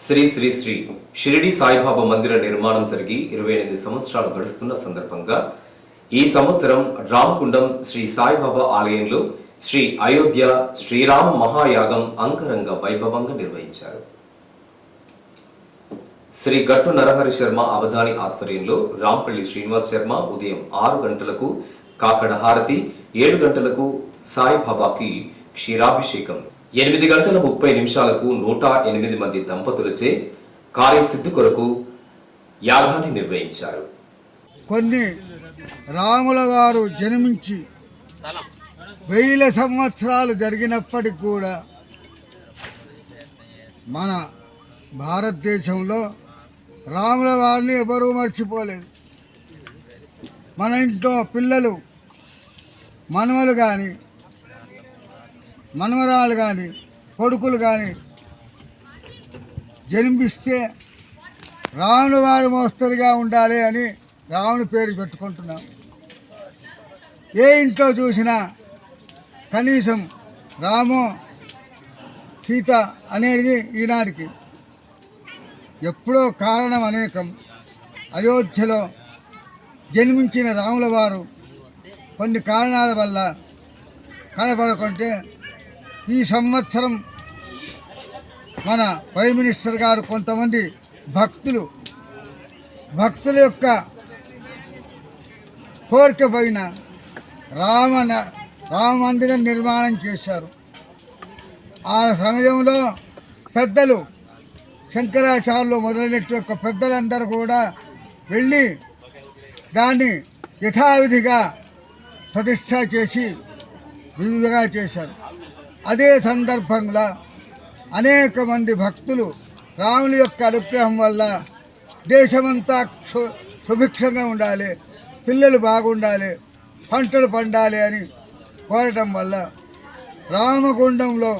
శ్రీ శ్రీ శ్రీ షిరిడి సాయిబాబా మందిర నిర్మాణం జరిగి ఇరవై ఎనిమిది సంవత్సరాలు గడుస్తున్న సందర్భంగా ఈ సంవత్సరం రామకుండం శ్రీ సాయిబాబా ఆలయంలో శ్రీ అయోధ్య శ్రీరామ మహాయాగం అంగరంగ వైభవంగా నిర్వహించారు. శ్రీ గట్టు నరహరి శర్మ అవధాని ఆధ్వర్యంలో రాంపల్లి శ్రీనివాస్ శర్మ ఉదయం ఆరు గంటలకు కాకడ హారతి ఏడు గంటలకు సాయిబాబాకి క్షీరాభిషేకం ఎనిమిది గంటల ముప్పై నిమిషాలకు నూట ఎనిమిది మంది దంపతులచే కార్యసిద్ధి కొరకు యాగాన్ని నిర్వహించారు. కొన్ని రాముల వారు జన్మించి వేల సంవత్సరాలు జరిగినప్పటికి కూడా మన భారతదేశంలో రాముల వారిని ఎవరూ మర్చిపోలేదు. మన ఇంట్లో పిల్లలు మనవలు కానీ మనవరాలు కానీ కొడుకులు కానీ జన్మిస్తే రాముల వారి మోస్తరుగా ఉండాలి అని రాముని పేరు పెట్టుకుంటున్నాం. ఏ ఇంట్లో చూసినా కనీసం రాము సీత అనేది ఈనాటికి ఎప్పుడో కారణం అనేకం. అయోధ్యలో జన్మించిన రాముల వారు కొన్ని కారణాల వల్ల కనపడకుంటే ఈ సంవత్సరం మన ప్రైమ్ మినిస్టర్ గారు కొంతమంది భక్తులు భక్తుల యొక్క కోరిక పైన రామ రామ మందిరం నిర్మాణం చేశారు. ఆ సమయంలో పెద్దలు శంకరాచార్యులు మొదలైనటువంటి యొక్క పెద్దలందరూ కూడా వెళ్ళి దాన్ని యథావిధిగా ప్రతిష్ట చేసి విధిగా చేశారు. అదే సందర్భంలో అనేక మంది భక్తులు రాముని యొక్క అనుగ్రహం వల్ల దేశమంతా సు- సుభిక్షంగా ఉండాలి పిల్లలు బాగుండాలి పంటలు పండాలి అని కోరటం వల్ల రామగుండంలో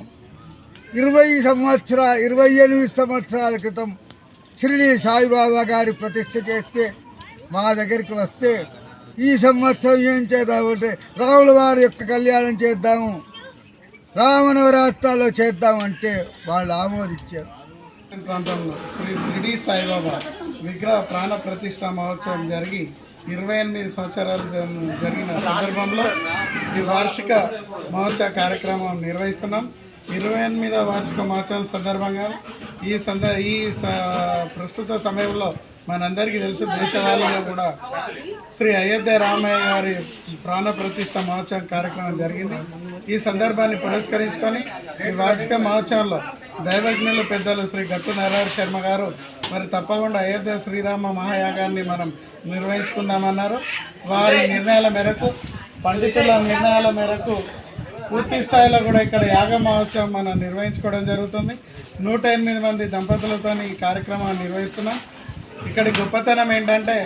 ఇరవై సంవత్సర ఇరవై ఎనిమిది సంవత్సరాల క్రితం షిరిడి సాయిబాబా గారి ప్రతిష్ట చేస్తే మా దగ్గరికి వస్తే ఈ సంవత్సరం ఏం చేద్దామంటే రాముల వారి యొక్క కళ్యాణం చేద్దాము. రామనవరాత్రాల్లో చేద్దామంటే వాళ్ళు ఆమోదించారు. ప్రాంతంలో శ్రీ షిరిడి సాయిబాబా విగ్రహ ప్రాణ ప్రతిష్ట మహోత్సవం జరిగి ఇరవై ఎనిమిది సంవత్సరాలు జరిగిన సందర్భంలో ఈ వార్షిక మహోత్సవ కార్యక్రమం నిర్వహిస్తున్నాం. ఇరవై ఎనిమిదవ వార్షిక మహోత్సవం సందర్భంగా ఈ సంద ఈ స- ప్రస్తుత సమయంలో మనందరికీ తెలుసు దేశవాళీలో కూడా శ్రీ అయోధ్య రామయ్య గారి ప్రాణ ప్రతిష్ట మహోత్సవం కార్యక్రమం జరిగింది. ఈ సందర్భాన్ని పురస్కరించుకొని ఈ వార్షిక మహోత్సవంలో దైవజ్ఞులు పెద్దలు శ్రీ గట్టు నారాయణ శర్మ గారు మరి తప్పకుండా అయోధ్య శ్రీరామ మహాయాగాన్ని మనం నిర్వహించుకుందామన్నారు. వారి నిర్ణయాల మేరకు పండితుల నిర్ణయాల మేరకు పూర్తి స్థాయిలో కూడా ఇక్కడ యాగ మహోత్సవం మనం నిర్వహించుకోవడం జరుగుతుంది. నూట ఎనిమిది మంది దంపతులతో ఈ కార్యక్రమాన్ని నిర్వహిస్తున్నాం. ఇక్కడి గొప్పతనం ఏంటంటే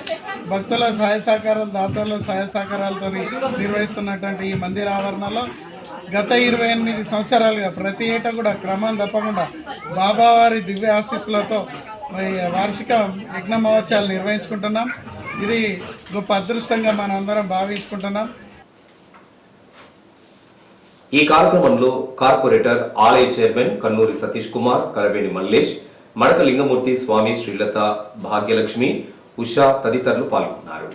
భక్తుల సహాయ సహకారాలు దాతల సహాయ సహకారాలతో నిర్వహిస్తున్నటువంటి ఈ మందిర ఆవరణలో గత ఇరవై ఎనిమిది సంవత్సరాలుగా ప్రతి ఏటా కూడా క్రమం తప్పకుండా బాబావారి దివ్య ఆశీస్సులతో వార్షిక యజ్ఞ మహోత్సవాలు నిర్వహించుకుంటున్నాం. ఇది గొప్ప అదృష్టంగా మనం అందరం భావించుకుంటున్నాం. ఈ కార్యక్రమంలో కార్పొరేటర్ ఆలయ చైర్మన్ కన్నూరి సతీష్ కుమార్ కలవేణి మల్లేష్ మడక లింగమూర్తి స్వామి శ్రీలత భాగ్యలక్ష్మి ఉషా తదితరులు పాల్గొన్నారు.